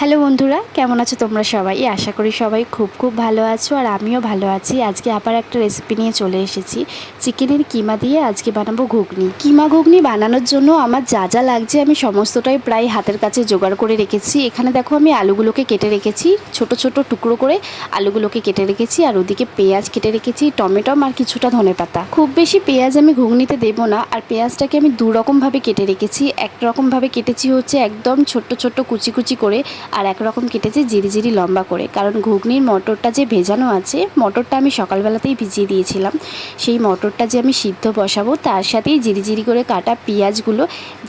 Hello বন্ধুরা, কেমন আছো তোমরা সবাই? আশা করি সবাই খুব খুব ভালো আছো আর আমিও ভালো আছি। আজকে আবার একটা রেসিপি নিয়ে চলে এসেছি। চিকেনের কিমা দিয়ে আজকে বানাবো ঘুগনি। কিমা ঘুগনি বানানোর জন্য আমার যা যা লাগছে আমি সমস্তটাই প্রায় হাতের কাছে জোগাড় করে রেখেছি। এখানে দেখো আমি আলুগুলোকে কেটে রেখেছি, ছোট ছোট টুকরো করে আলুগুলোকে কেটে রেখেছি আর ওদিকে পেঁয়াজ কেটে রেখেছি, টমেটো আর কিছুটা ধনে পাতা। খুব বেশি পেঁয়াজ আমি ঘুগনিতে দেবো না আর পেঁয়াজটাকে আমি দুরকমভাবে কেটে রেখেছি। একরকমভাবে কেটেছি হচ্ছে একদম ছোট্ট ছোট্ট কুচি কুচি করে আর একরকম কেটেছে জিরি জিরি লম্বা করে। কারণ ঘুগনির মটরটা যে ভেজানো আছে, মটরটা আমি সকালবেলাতেই ভিজিয়ে দিয়েছিলাম। সেই মটরটা যে আমি সিদ্ধ বসাবো, তার সাথেই জিরি জিরি করে কাটা পেঁয়াজগুলো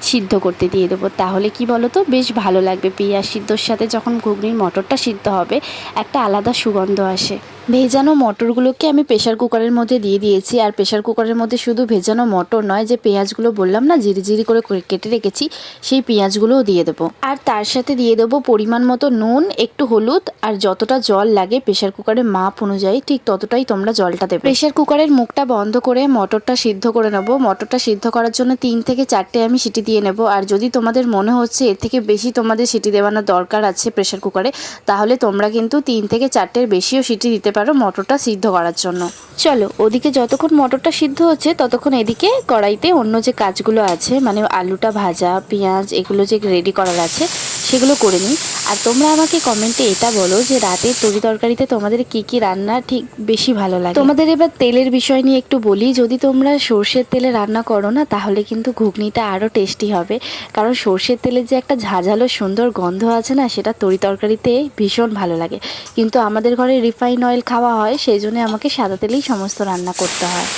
সিদ্ধ করতে দিয়ে দেবো। তাহলে কি বলো তো বেশ ভালো লাগবে পেঁয়াজ সিদ্ধর সাথে যখন ঘুগনির মটরটা সিদ্ধ হবে, একটা আলাদা সুগন্ধ আসে। ভেজানো মটরগুলোকে আমি প্রেশার কুকারের মধ্যে দিয়ে দিয়েছি। আর প্রেশার কুকারের মধ্যে শুধু ভেজানো মটর নয়, যে পেঁয়াজগুলো বললাম না জিরি জিরি করে কেটে রেখেছি, সেই পেঁয়াজগুলোও দিয়ে দেবো। আর তার সাথে দিয়ে দেবো পরিমাণ মতো নুন, একটু হলুদ, আর যতটা জল লাগে প্রেশার কুকারের মাপ অনুযায়ী, ঠিক ততটাই তোমরা জলটা দেবে। প্রেশার কুকারের মুখটা বন্ধ করে মটরটা সিদ্ধ করে নেব। মটরটা সিদ্ধ করার জন্য তিন থেকে চারটে আমি সিটি দিয়ে নেব। আর যদি তোমাদের মনে হচ্ছে এর থেকে বেশি তোমাদের সিটি দেওয়ানোর দরকার আছে প্রেশার কুকারে তাহলে তোমরা কিন্তু তিন থেকে চারটের বেশিও সিটি দিতে পারো। মটরটা সিদ্ধ করার জন্য। চলো ওদিকে যতক্ষণ মটরটা সিদ্ধ হচ্ছে ততক্ষণ এদিকে কড়াইতে অন্য যে কাজগুলো আছে মানে আলুটা ভাজা পেঁয়াজ এগুলো যে রেডি করার আছে সেগুলো করে নিই। আর তোমরা আমাকে কমেন্টে এটা বলো যে রাতের তরি তরকারিতে তোমাদের কি কি রান্না ঠিক বেশি ভালো লাগে? তোমাদের এবার তেলের বিষয় নিয়ে একটু বলি যদি তোমরা সর্ষের তেলে রান্না করো না তাহলে কিন্তু ঘুগনিটা আরও টেস্টি হবে। কারণ সর্ষের তেলের যে একটা ঝাঝালো সুন্দর গন্ধ আছে না সেটা তরি তরকারিতে ভীষণ ভালো লাগে। কিন্তু আমাদের ঘরে রিফাইন অয়েল খাওয়া হয় সেই জন্য আমাকে সাদা তেলেই সমস্ত রান্না করতে হয়।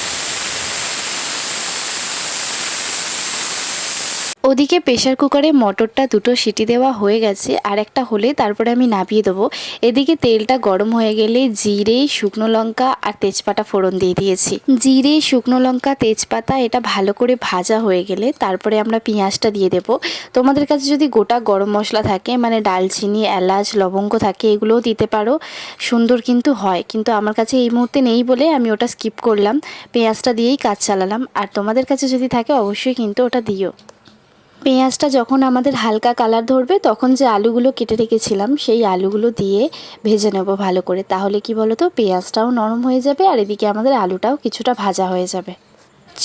ওদিকে প্রেশার কুকারে মটরটা দুটো সিটি দেওয়া হয়ে গেছে, আর একটা হলে তারপরে আমি নামিয়ে দেবো। এদিকে তেলটা গরম হয়ে গেলে জিরে, শুকনো লঙ্কা আর তেজপাতা ফোড়ন দিয়ে দিয়েছি। জিরে, শুকনো লঙ্কা, তেজপাতা এটা ভালো করে ভাজা হয়ে গেলে তারপরে আমরা পেঁয়াজটা দিয়ে দেব। তোমাদের কাছে যদি গোটা গরম মশলা থাকে মানে ডালচিনি, এলাচ, লবঙ্গ থাকে, এগুলোও দিতে পারো। সুন্দর কিন্তু হয়, কিন্তু আমার কাছে এই মুহূর্তে নেই বলে আমি ওটা স্কিপ করলাম। পেঁয়াজটা দিয়েই কাজ চালালাম, আর তোমাদের কাছে যদি থাকে অবশ্যই কিন্তু ওটা দিও। পেঁয়াজটা যখন আমাদের হালকা কালার ধরবে, তখন যে আলুগুলো কেটে রেখেছিলাম, সেই আলুগুলো দিয়ে ভেজে নেব ভালো করে। তাহলে কি বলো তো পেঁয়াজটাও নরম হয়ে যাবে আর এদিকে আমাদের আলুটাও কিছুটা ভাজা হয়ে যাবে।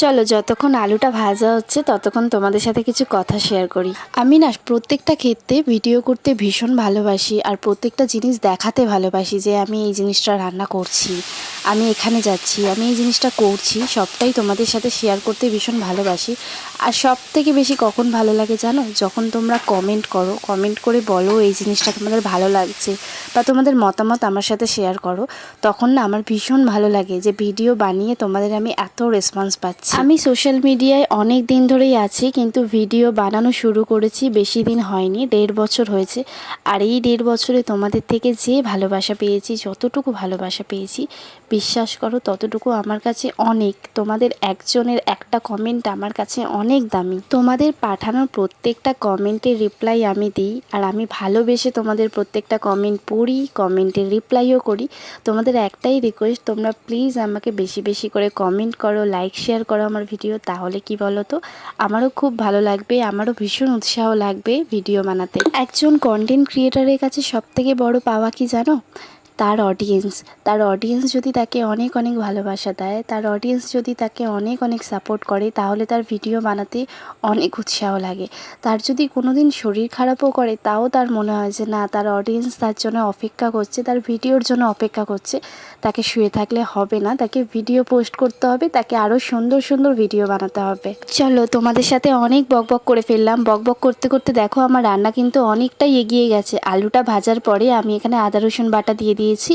চলো, যতক্ষণ আলুটা ভাজা হচ্ছে, ততক্ষণ তোমাদের সাথে কিছু কথা শেয়ার করি। আমি না প্রত্যেকটা ক্ষেত্রে ভিডিও করতে ভীষণ ভালোবাসি আর প্রত্যেকটা জিনিস দেখাতে ভালোবাসি যে আমি এই জিনিসটা রান্না করছি, আমি এখানে যাচ্ছি, আমি এই জিনিসটা করছি, সবটাই তোমাদের সাথে শেয়ার করতে ভীষণ ভালোবাসি। আর সব থেকে বেশি কখন ভালো লাগে জানো? যখন তোমরা কমেন্ট করো কমেন্ট করে বলো এই জিনিসটা তোমাদের ভালো লাগছে বা তোমাদের মতামত আমার সাথে শেয়ার করো, তখন না আমার ভীষণ ভালো লাগে যে ভিডিও বানিয়ে তোমাদের আমি এত রেসপন্স পাচ্ছি। আমি সোশ্যাল মিডিয়ায় অনেক দিন ধরেই আছি, কিন্তু ভিডিও বানানো শুরু করেছি, বেশি দিন হয়নি, দেড় বছর হয়েছে। আর এই দেড় বছরে তোমাদের থেকে যে ভালোবাসা পেয়েছি, যতটুকু ভালোবাসা পেয়েছি বিশ্বাস করো, ততটুকু আমার কাছে অনেক। তোমাদের একজনের একটা কমেন্ট আমার কাছে অনেক দামি। তোমাদের পাঠানো প্রত্যেকটা কমেন্টের রিপ্লাই আমি দিই, আর আমি ভালোবেসে তোমাদের প্রত্যেকটা কমেন্ট পড়ি কমেন্টের রিপ্লাইও করি। তোমাদের একটাই রিকোয়েস্ট তোমরা প্লিজ আমাকে বেশি বেশি করে কমেন্ট করো লাইক শেয়ার করো আমার ভিডিও তাহলে কি বলো তো আমারও খুব ভালো লাগবে, আমারও ভীষণ উৎসাহ লাগবে ভিডিও বানাতে। একজন কন্টেন্ট ক্রিয়েটারের কাছে সবথেকে বড় পাওয়া কি জানো? তার অডিয়েন্স তার অডিয়েন্স যদি তাকে অনেক অনেক ভালোবাসা দেয়, তার অডিয়েন্স যদি তাকে অনেক অনেক সাপোর্ট করে, তাহলে তার ভিডিও বানাতে অনেক উৎসাহ লাগে। তার যদি কোনো দিন শরীর খারাপও করে, তাও তার মনে হয় যে না, তার অডিয়েন্স তার জন্য অপেক্ষা করছে, তার ভিডিওর জন্য অপেক্ষা করছে। তাকে শুয়ে থাকলে হবে না, তাকে ভিডিও পোস্ট করতে হবে, তাকে আরও সুন্দর সুন্দর ভিডিও বানাতে হবে। চলো তোমাদের সাথে অনেক বকবক করে ফেললাম। বকবক করতে করতে দেখো আমার রান্না কিন্তু অনেকটাই এগিয়ে গেছে। আলুটা ভাজার পরে আমি এখানে আদা, রসুন বাটা দিয়ে দিয়েছি।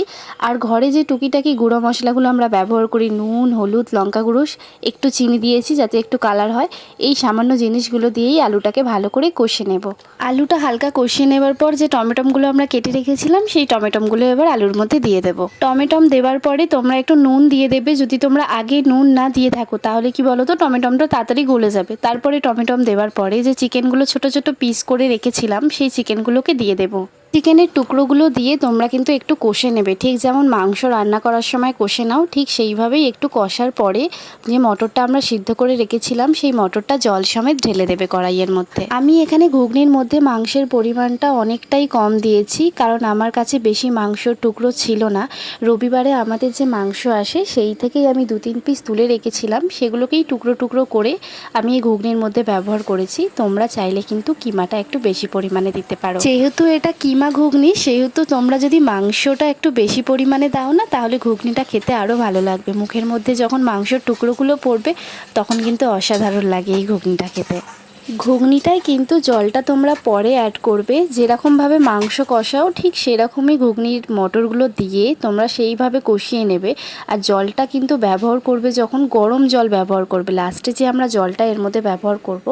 আর ঘরে যে টুকিটাকি গুঁড়ো মশলাগুলো আমরা ব্যবহার করি, নুন, হলুদ, লঙ্কা গুঁড়ো, একটু চিনি দিয়েছি যাতে একটু কালার হয়। এই সামান্য জিনিসগুলো দিয়েই আলুটাকে ভালো করে কষে নেব। আলুটা হালকা কষিয়ে নেবার পর যে টমেটমগুলো আমরা কেটে রেখেছিলাম, সেই টমেটমগুলো এবার আলুর মধ্যে দিয়ে দেব। টমেটম দেওয়ার পরে তোমরা একটু নুন দিয়ে দেবে। যদি তোমরা আগে নুন না দিয়ে থাকো, তাহলে কি বলো তো টমেটমটা তাড়াতাড়ি গলে যাবে। তারপরে টমেটম দেওয়ার পরে যে চিকেনগুলো ছোট ছোট পিস করে রেখেছিলাম, সেই চিকেনগুলোকে দিয়ে দেবো। চিকেনের টুকরোগুলো দিয়ে তোমরা কিন্তু একটু কষে নেবে। ঠিক যেমন মাংস রান্না করার সময় কষে নাও, ঠিক সেইভাবেই একটু কষার পরে যে মটরটা আমরা সিদ্ধ করে রেখেছিলাম, সেই মটরটা জল সমেত ঢেলে দেবে কড়াইয়ের মধ্যে। আমি এখানে ঘুগনির মধ্যে মাংসের পরিমাণটা অনেকটাই কম দিয়েছি, কারণ আমার কাছে বেশি মাংসর টুকরো ছিল না। রবিবারে আমাদের যে মাংস আসে, সেই থেকেই আমি দু তিন পিস তুলে রেখেছিলাম। সেগুলোকেই টুকরো টুকরো করে আমি এই ঘুগনির মধ্যে ব্যবহার করেছি। তোমরা চাইলে কিন্তু কিমাটা একটু বেশি পরিমাণে দিতে পারো। যেহেতু এটা কিমা ঘুগনি, সেহেতু তোমরা যদি মাংসটা একটু বেশি পরিমাণে দাও না, তাহলে ঘুগনিটা খেতে আরও ভালো লাগবে। মুখের মধ্যে যখন মাংসর টুকরোগুলো পড়বে, তখন কিন্তু অসাধারণ লাগে এই ঘুগনিটা খেতে। ঘুগনিটায় কিন্তু জলটা তোমরা পরে অ্যাড করবে। যেরকমভাবে মাংস কষাও, ঠিক সেরকমই ঘুগনির মটরগুলো দিয়ে তোমরা সেইভাবে কষিয়ে নেবে। আর জলটা কিন্তু ব্যবহার করবে যখন গরম জল ব্যবহার করবে। লাস্টে যে আমরা জলটা এর মধ্যে ব্যবহার করব,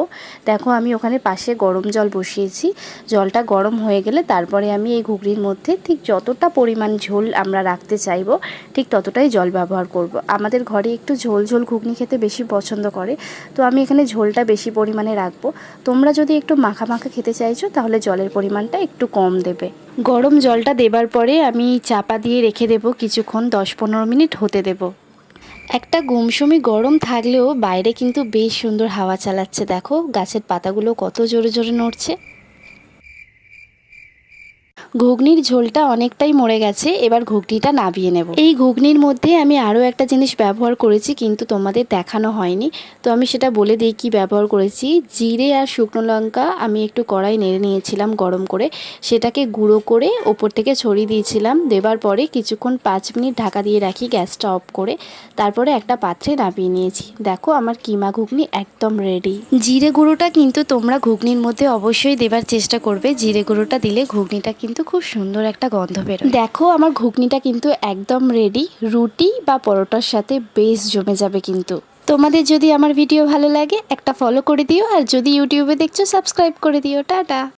দেখো আমি ওখানে পাশে গরম জল বসিয়েছি। জলটা গরম হয়ে গেলে তারপরে আমি এই ঘুগনির মধ্যে ঠিক যতটা পরিমাণ ঝোল আমরা রাখতে চাইব, ঠিক ততটাই জল ব্যবহার করব। আমাদের ঘরে একটু ঝোল ঝোল ঘুগনি খেতে বেশি পছন্দ করে। তো আমি এখানে ঝোলটা বেশি পরিমাণে রাখব। তোমরা যদি একটু মাখা মাখা খেতে চাইছো, তাহলে জলের পরিমাণটা একটু কম দেবে। গরম জলটা দেবার পরে আমি চাপা দিয়ে রেখে দেব, কিছুক্ষণ দশ পনেরো মিনিট হতে দেব। একটা গুমসুমি গরম থাকলেও বাইরে কিন্তু বেশ সুন্দর হাওয়া চালাচ্ছে। দেখো, গাছের পাতাগুলো কত জোরে জোরে নড়ছে। ঘুগনির ঝোলটা অনেকটাই মরে গেছে, এবার ঘুগনিটা নাবিয়ে নেব। এই ঘুগনির মধ্যে আমি আরও একটা জিনিস ব্যবহার করেছি, কিন্তু তোমাদের দেখানো হয়নি। তো আমি সেটা বলে দিই কি ব্যবহার করেছি। জিরে আর শুকনো লঙ্কা আমি একটু কড়াই নেড়ে নিয়েছিলাম গরম করে। সেটাকে গুঁড়ো করে ওপর থেকে ছড়িয়ে দিয়েছিলাম। দেবার পরে কিছুক্ষণ পাঁচ মিনিট ঢাকা দিয়ে রাখি গ্যাসটা অফ করে। তারপরে একটা পাত্রে নামিয়ে নিয়েছি। দেখো আমার কিমা ঘুগনি একদম রেডি। জিরে গুঁড়োটা কিন্তু তোমরা ঘুগনির মধ্যে অবশ্যই দেবার চেষ্টা করবে। জিরে গুঁড়োটা দিলে ঘুগনিটা কিন্তু খুব সুন্দর একটা গন্ধ বেরোয়। দেখো, আমার ঘুগনিটা কিন্তু একদম রেডি রুটি বা পরোটার সাথে বেশ জমে যাবে কিন্তু। তোমাদের যদি আমার ভিডিও ভালো লাগে, একটা ফলো করে দিও। আর যদি ইউটিউবে দেখছ সাবস্ক্রাইব করে দিও। টাটা!